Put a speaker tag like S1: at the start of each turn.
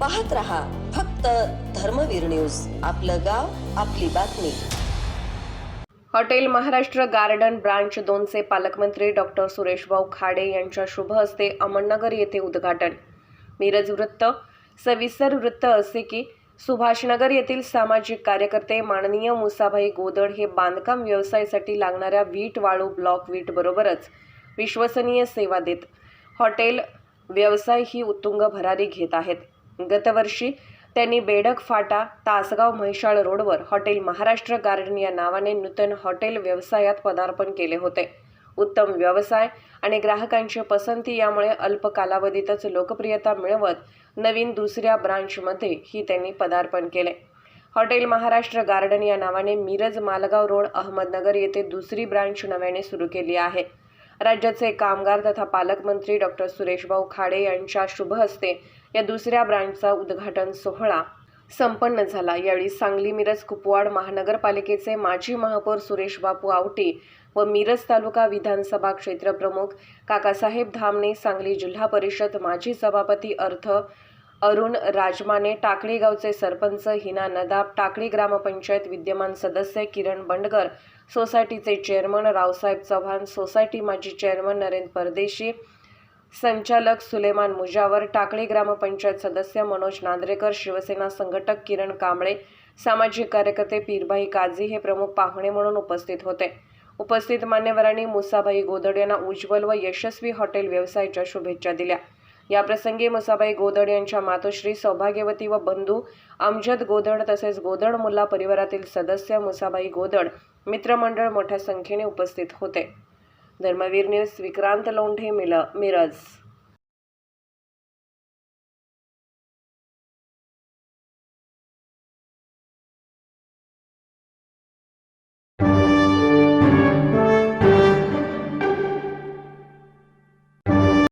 S1: पाहत रहा फक्त धर्मवीर न्यूज. आपलं गाव आपली बातमी.
S2: हॉटेल महाराष्ट्र गार्डन ब्रांच दोनचे पालकमंत्री डॉक्टर सुरेशभाऊ खाडे यांच्या शुभ हस्ते अहमदनगर येथे उद्घाटन. मिरज वृत्त सविस्तर वृत्त असे की सुभाषनगर येथील सामाजिक कार्यकर्ते माननीय मुसाभाई गोदड हे बांधकाम व्यवसायासाठी लागणाऱ्या वीट वाळू ब्लॉक वीट बरोबरच विश्वसनीय सेवा देत. हॉटेल व्यवसाय ही उत्तुंग भरारी घेत आहेत. गतवर्षी त्यांनी बेडक फाटा तासगाव म्हैसाळ रोडवर हॉटेल महाराष्ट्र गार्डन या नावाने नूतन हॉटेल व्यवसायात पदार्पण केले होते. उत्तम व्यवसाय आणि ग्राहकांची पसंती यामुळे अल्प कालावधीतच लोकप्रियता मिळवत नवीन दुसऱ्या ब्रांचमध्ये ही त्यांनी पदार्पण केले. हॉटेल महाराष्ट्र गार्डन या नावाने मिरज मालगाव रोड अहमदनगर येथे दुसरी ब्रांच नव्याने सुरू केली आहे. राज्याचे कामगार तथा पालकमंत्री डॉक्टर सुरेशभाऊ खाडे यांच्या शुभ हस्ते या दुसऱ्या ब्रँडचा उद्घाटन सोहळा संपन्न झाला. यावेळी सांगली मिरज कुपवाड महानगरपालिकेचे माजी महापौर सुरेश बापू आवटे व मिरज तालुका विधानसभा क्षेत्र प्रमुख काकासाहेब धामणे सांगली जिल्हा परिषद माजी सभापती अर्थ अरुण राजमाने टाकळी गावचे सरपंच हिना नदाब टाकळी ग्रामपंचायत विद्यमान सदस्य किरण बंडगर सोसायटीचे चेअरमन रावसाहेब चव्हाण सोसायटी माजी चेअरमन नरेंद्र परदेशी संचालक सुलेमान मुजावर टाकळी ग्रामपंचायत सदस्य मनोज नांद्रेकर शिवसेना संघटक किरण कांबळे सामाजिक कार्यकर्ते पीरभाई काझी हे प्रमुख पाहुणे म्हणून उपस्थित होते. उपस्थित मान्यवरांनी मुसाबाई गोदड यांना उज्ज्वल व यशस्वी हॉटेल व्यवसायाच्या शुभेच्छा दिल्या. याप्रसंगी मुसाबाई गोदड यांच्या मातोश्री सौभाग्यवती व बंधू अमजद गोदड तसेच गोदड मुल्ला परिवारातील सदस्य मुसाबाई गोदड मित्रमंडळ मोठ्या संख्येने उपस्थित होते. धर्मवीर न्यूज विक्रांत लोंढे मिल मिरज.